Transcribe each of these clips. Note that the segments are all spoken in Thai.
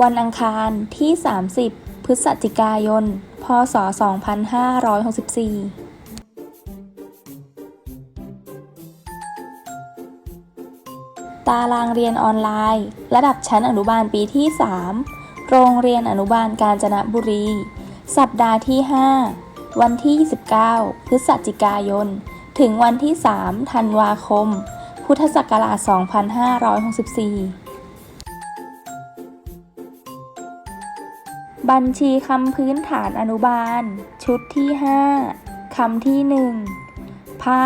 วันอังคารที่ 30 พฤศจิกายน พศ 2564ตารางเรียนออนไลน์ ระดับชั้นอนุบาลปีที่ 3 โรงเรียนอนุบาลกาญจนบุรี สัปดาห์ที่ 5 วันที่ 29 พฤศจิกายน ถึงวันที่ 3 ธันวาคม พุทธศักราช 2564 บัญชีคำพื้นฐานอนุบาล ชุดที่ 5คำที่ 1 ผ้า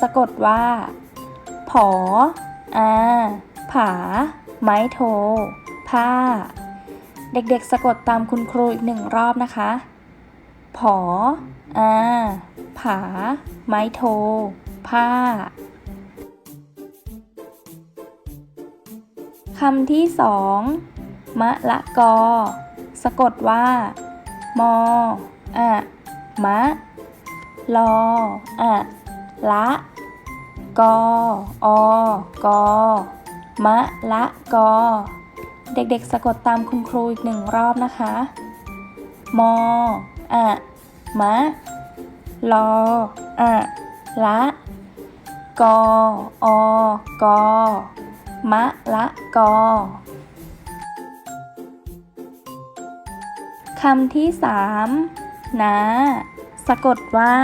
สะกดว่า ผอ อา ผา ไม้โท ผ้า เด็กๆ สะกดตามคุณครูอีกหนึ่งรอบนะคะ ผอ อา ผา ไม้โท ผ้าคำที่สองมะละกอ สะกดว่า มออะมะ ลออะละกออกอมะละกอ เด็กๆ สะกดตามคุณครูอีกหนึ่งรอบนะคะ มออะมะ ลออะละกออกอมะละกอ คำที่สามนาสะกดว่า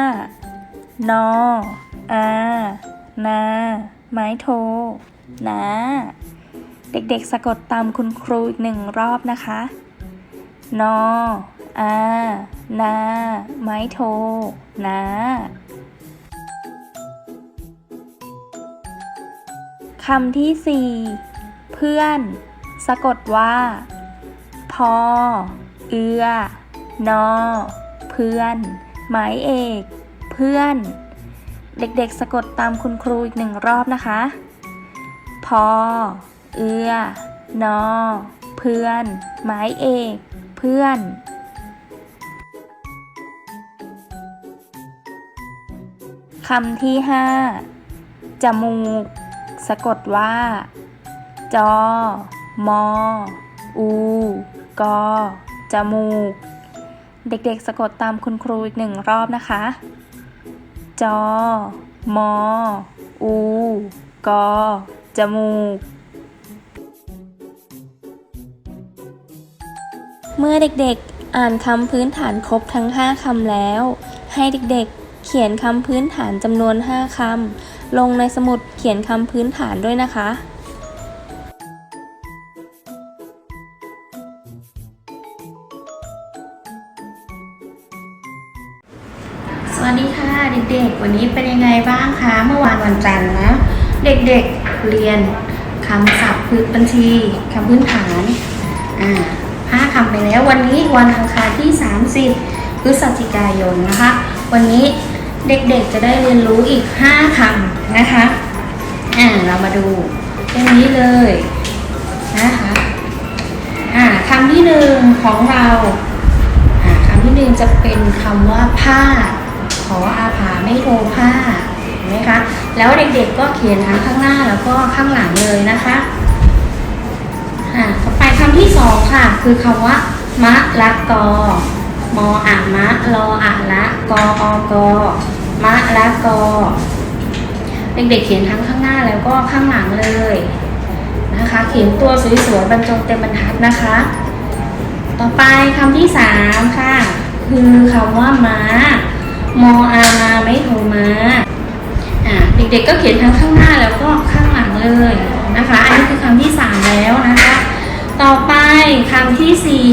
นออานาไม้โทนาเด็กๆสะกดตามคุณครูอีกหนึ่งรอบนะคะ นออานาไม้โทนาคำที่สี่เพื่อน สะกดว่า พอ เอือ นอ เพื่อน หมายเอก เพื่อน เด็กๆสะกดตามคุณครูอีกหนึ่งรอบนะคะ พอ เอือ นอ เพื่อน หมายเอก เพื่อนคำที่ห้าจมูก สะกดว่า จอ มอ อู กอ จมูก เด็กๆสะกดตามคุณครูอีกหนึ่งรอบนะคะ จอ มอ อู กอ จมูก เมื่อเด็กๆอ่านคำพื้นฐานครบทั้ง 5คำแล้ว ให้เด็กๆ เขียนคำพื้นฐานจำนวน 5คำลงในสมุดเขียนคำพื้นฐานด้วยนะคะ วันนี้เป็นยังไงบ้างคะ เมื่อวานวันจันทร์นะ เด็กๆเรียนคำศัพท์พื้นบัญชีคำพื้นฐานอ่าห้าคำไปแล้ววันนี้วันอังคารที่ 30พฤศจิกายนนะคะ วันนี้เด็กๆจะได้เรียนรู้อีก 5คำนะคะอ่าเรามาดูตรงนี้เลยนะคะอ่าคำที่หนึ่งของเราอ่าคำที่หนึ่งจะเป็นคำว่าผ้า ออาภาไม่โทผ้าเห็นไหมคะ แล้วเด็กๆก็เขียนทั้งข้างหน้าแล้วก็ข้างหลังเลยนะคะอ่าต่อไปคำที่สองค่ะ คือคำว่ามะละกอ มออะมะรออะละกออกอมะละกอ เด็กๆเขียนทั้งข้างหน้าแล้วก็ข้างหลังเลยนะคะ เขียนตัวสวยๆบรรจงเต็มบรรทัดนะคะ ต่อไปคำที่สามค่ะ คือคำว่าม้า โมอามาไม่โทรมาอ่าเด็กๆก็เขียนทั้งข้างหน้าแล้วก็ข้างหลังเลยนะคะ อันนี้คือคำที่สามแล้วนะคะ ต่อไปคำที่สี่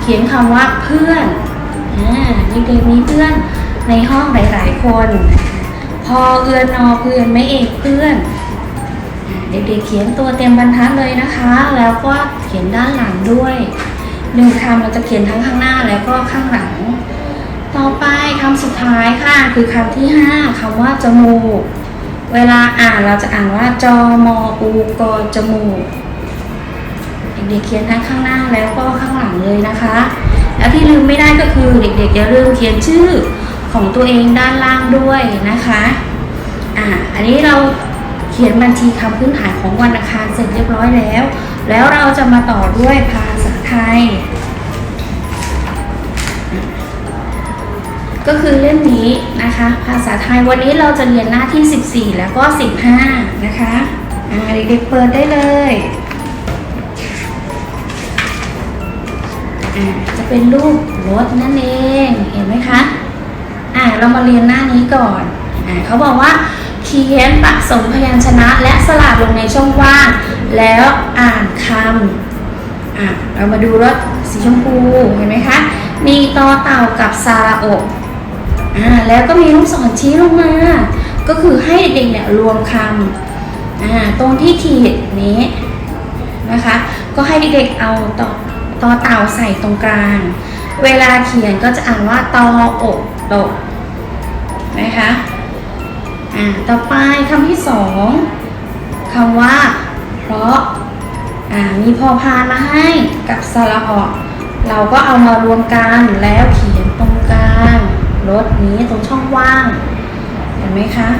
เขียนคำว่าเพื่อนอ่าเด็กๆมีเพื่อนในห้องหลายๆคน พอเอือนนอเพื่อนไม่เอกเพื่อนเด็กๆเขียนตัวเต็มบรรทัดเลยนะคะ แล้วก็เขียนด้านหลังด้วยหนึ่งคำเราจะเขียนทั้งข้างหน้าแล้วก็ข้างหลัง ต่อไปคำสุดท้ายค่ะ คือคำที่ 5คำว่าจมูก เวลาอ่านเราจะอ่านว่าจอมอูกอจมูกเด็กๆเขียนทั้งข้างหน้าแล้วก็ข้างหลังเลยนะคะ แล้วที่ลืมไม่ได้ก็คือเด็กๆอย่าลืมเขียนชื่อของตัวเองด้านล่างด้วยนะคะอ่าอันนี้เราเขียนบัญชีคำพื้นฐานของวันอังคารเสร็จเรียบร้อยแล้ว แล้วเราจะมาต่อด้วยภาษาไทย ก็คือเล่มนี้นะคะ ภาษาไทยวันนี้เราจะเรียนหน้าที่ 14 แล้วก็ 15 นะคะเด็กๆเปิดได้เลยจะเป็นรูปรถนั่นเองเห็นไหมคะอ่าเรามาเรียนหน้านี้ก่อนอ่าเขาบอกว่าเขียนผสมพยัญชนะ และสลับลงในช่องว่าง แล้วอ่านคำอะเรามาดูรถสีชมพูเห็นไหมคะมีตอเต่ากับซาระอก อ่าแล้วก็มีลูกศรชี้ลงมา ก็คือให้เด็กๆเนี่ยรวมคำอ่าตรงที่ขีดนี้นะคะ ก็ให้เด็กๆเอาต่อต่อเต่าใส่ตรงกลาง เวลาเขียนก็จะอ่านว่าตออกตกนะคะอ่าต่อไปคำที่สองคำว่า เพราะอ่ามีพอพานมาให้กับสระออกเราก็เอามารวมกันแล้วเขี รถนี้ตรงช่องว่าง เห็นไหมคะ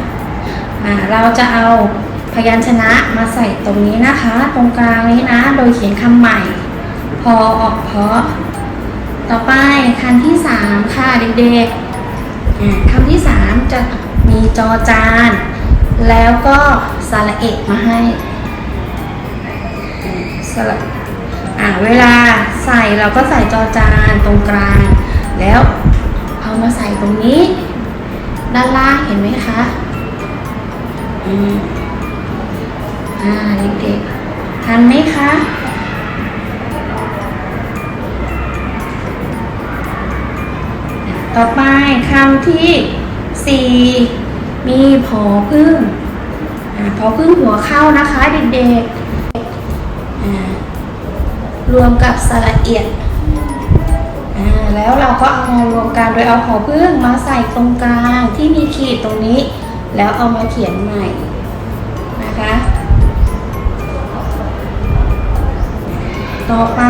อ่าเราจะเอาพยัญชนะมาใส่ตรงนี้นะคะ ตรงกลางนี้นะ โดยเขียนคำใหม่ พอออกเพาะ ต่อไปคันที่สามค่ะเด็กๆคำที่สามจะมีจอจาน แล้วก็สระเอกมาให้สลับอ่าเวลาใส่เราก็ใส่จอจานตรงกลาง แล้ว เอามาใส่ตรงนี้ ด้านล่างเห็นไหมคะ อืมอ่าเด็กๆทันไหมคะต่อไปคำที่สี่มีผอพึ่งอผอพึ่งหัวเข้านะคะเด็กๆรวมกับสระเอียด อ่าแล้วเราก็เอามารวมกันโดยเอาหอพึ่งมาใส่ตรงกลางที่มีขีดตรงนี้ แล้วเอามาเขียนใหม่นะคะ ต่อไป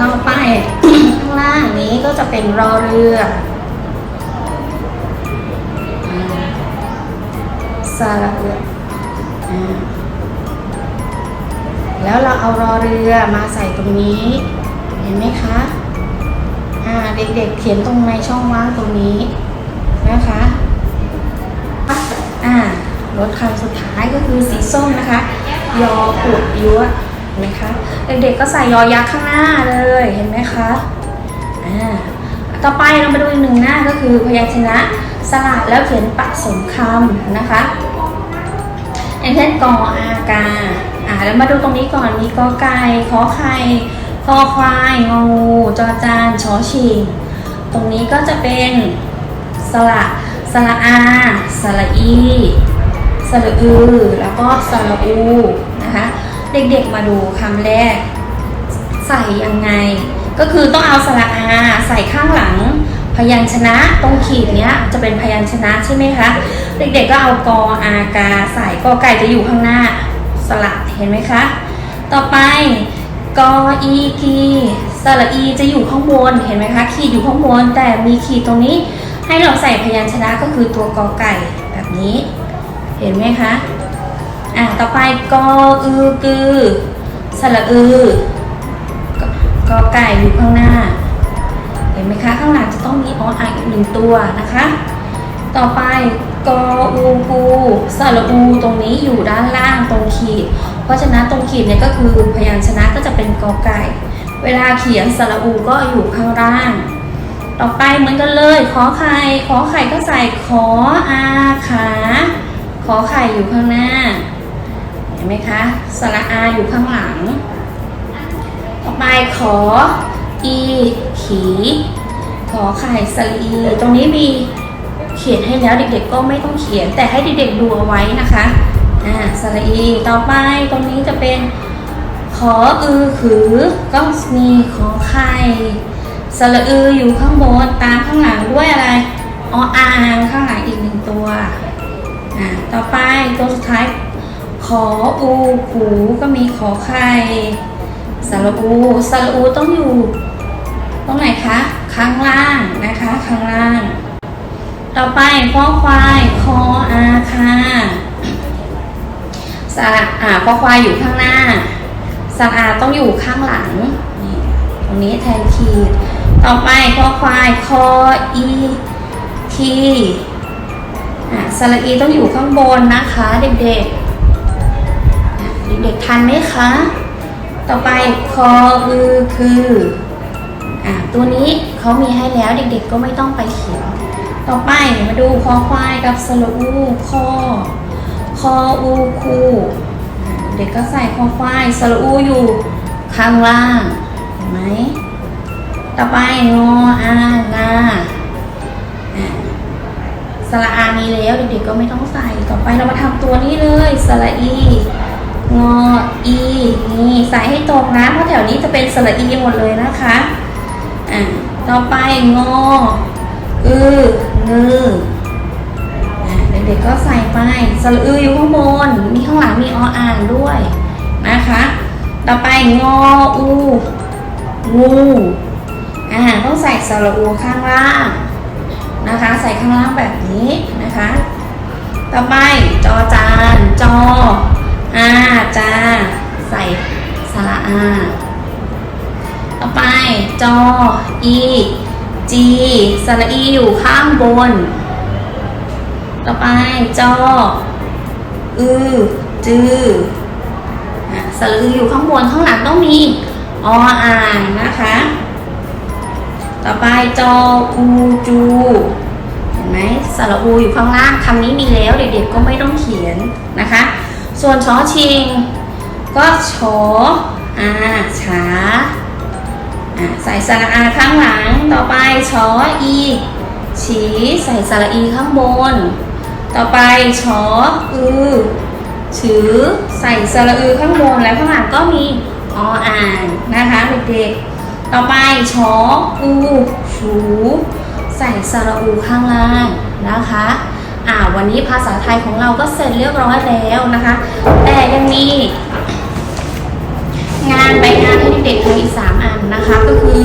ต่อไป ข้างล่างนี้ก็จะเป็นรอเรืออ่าระเอียดอ่าแล้วเราเอารอเรือมาใส่ตรงนี้ เห็นไหมคะอ่าเด็กๆเขียนตรงในช่องว่างตรงนี้นะคะอ่ารถคันสุดท้ายก็คือสีส้มนะคะ ยอปวดยัวเห็นไหมคะเด็กๆก็ใส่ยอยักษ์ข้างหน้าเลยเห็นไหมคะอ่าต่อไปเรามาดูอีกหนึ่งหน้าก็คือพยัญชนะสลับแล้วเขียนผสมคำนะคะอย่างเช่นกออากาอ่าแล้วมาดูตรงนี้ก่อนมีกอไก่ขอไข่ คอควายงองู จอจานชอชิง ตรงนี้ก็จะเป็นสระสระอา สระอี สระอือ แล้วก็สระอูนะคะ เด็กๆมาดูคำแรก ใส่ยังไง ก็คือต้องเอาสระอาใส่ข้างหลัง พยัญชนะตรงขีดเนี้ยจะเป็นพยัญชนะใช่ไหมคะ เด็กๆก็เอากออากาใส่กอไก่จะอยู่ข้างหน้าสระเห็นไหมคะ ต่อไป กออีกีสระอีจะอยู่ข้างบนเห็นไหมคะ ขีดอยู่ข้างบนแต่มีขีดตรงนี้ให้เราใส่พยัญชนะก็คือตัวกอไก่แบบนี้ เห็นไหมคะอะต่อไปกออือกือสระอือกกอไก่อยู่ข้างหน้า เห็นไหมคะ ข้างหลังจะต้องมีออ่างอีกหนึ่งตัวนะคะ ต่อไปกออูกูสระอูตรงนี้อยู่ด้านล่างตรงขีด เพราะฉะนั้นตรงขีดเนี่ยก็คือพยัญชนะก็จะเป็นกอไก่ เวลาเขียนสระอูก็อยู่ข้างล่าง ต่อไปเหมือนกันเลย ขอไข่ ขอไข่ก็ใส่ขออาขา ขอไข่อยู่ข้างหน้า เห็นไหมคะ สระอาอยู่ข้างหลัง ต่อไปขออีขี ขอไข่สลีตรงนี้มีเขียนให้แล้วเด็กๆก็ไม่ต้องเขียน แต่ให้เด็กๆดูเอาไว้นะคะ อ่าสลีต่อไปตรงนี้จะเป็นขออือขือก็มีขอไข่สระอืออยู่ข้างบนตามข้างหลังด้วยอะไรออ่างข้างหลังอีกหนึ่งตัวอ่าต่อไปตัวสุดท้าย ขออูขูก็มีขอไข่สระอูสระอูต้องอยู่ ตรงไหนคะข้างล่างนะคะข้างล่าง ต่อไปข้อควายคออาคาส สระอ่าคอควายอยู่ข้างหน้าสระอาต้องอยู่ข้างหลังนี่ตรงนี้แทนขีด ต่อไปคอควายคออีทีอ่าสระอีต้องอยู่ข้างบนนะคะเด็กๆ เด็กๆทันไหมคะ ต่อไปคออือคืออ่าตัวนี้เขามีให้แล้วเด็กๆก็ไม่ต้องไปเขียนต่อไปมาดูคอควายกับสระอูคอ ออูคูเด็กก็ใส่คอควายสระอูอยู่ข้างล่างเห็นไหมต่อไปงออางาสระอามีแล้วเด็กๆก็ไม่ต้องใส่ต่อไปเรามาทำตัวนี้เลยสระอีงออีนี่ใส่ให้ตรงนะเพราะแถวนี้จะเป็นสระอีหมดเลยนะคะอ่าต่อไปงออืองือ เด็กก็ใส่ไปสระอืออยู่ข้างบน มีข้างหลังมีออ่างด้วยนะคะ ต่อไปงออูงูอ่าต้องใส่สระอูข้างล่างนะคะ ใส่ข้างล่างแบบนี้นะคะ ต่อไปจอจานจออาจาใส่สระอา ต่อไปจออีจีสระอีอยู่ข้างบน ต่อไปจอ อือ จืออะสระอืออยู่ข้างบนข้างหลังต้องมีออ่างนะคะ ต่อไปจออูจูเห็นไหมสระอูอยู่ข้างล่างคำนี้มีแล้วเด็กๆก็ไม่ต้องเขียนนะคะ ส่วนชอชิง ก็ชออาช้าอ่าใส่สระอาข้างหลังต่อไปชออีฉีใส่สระอีข้างบน ต่อไปชออือถือใส่สระอือข้างบนแล้วข้างหลังก็มีออ่านนะคะเด็กๆต่อไปชออูชูใส่สระอูข้างล่างนะคะอ่าวันนี้ภาษาไทยของเราก็เสร็จเรียบร้อยแล้วนะคะ แต่ยังมีงานใบงานให้เด็กๆทำอีกสามอันนะคะ ก็คือ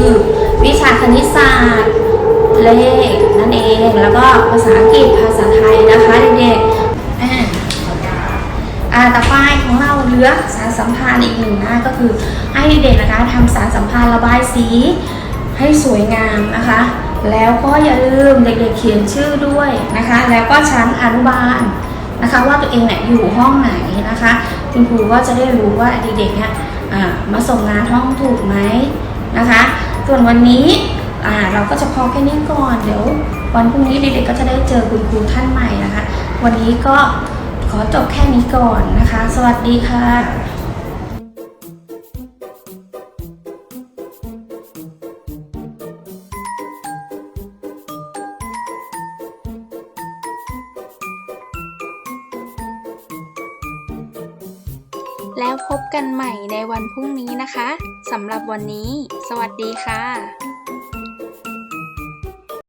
วิชาคณิตศาสตร์ เลขนั่นเองแล้วก็ภาษาอังกฤษภาษาไทยนะคะเด็กๆอ่าอ่าต่อไปของเราเหลือสารสัมพันธ์อีกหนึ่งหน้าก็คือให้เด็กๆนะคะทำสารสัมพันธ์ระบายสีให้สวยงามนะคะ แล้วก็อย่าลืมเด็กๆเขียนชื่อด้วยนะคะ แล้วก็ชั้นอนุบาลนะคะว่าตัวเองเนี่ยอยู่ห้องไหนนะคะคุณครูก็จะได้รู้ว่าเด็กๆเนี่ยมาส่งงานห้องถูกไหมนะคะ ส่วนวันนี้ อ่าเราก็จะพอแค่นี้ก่อนเดี๋ยววันพรุ่งนี้เด็กๆก็จะได้เจอคุณครูท่านใหม่นะคะ วันนี้ก็ขอจบแค่นี้ก่อนนะคะ สวัสดีค่ะแล้วพบกันใหม่ในวันพรุ่งนี้นะคะ สำหรับวันนี้ สวัสดีค่ะ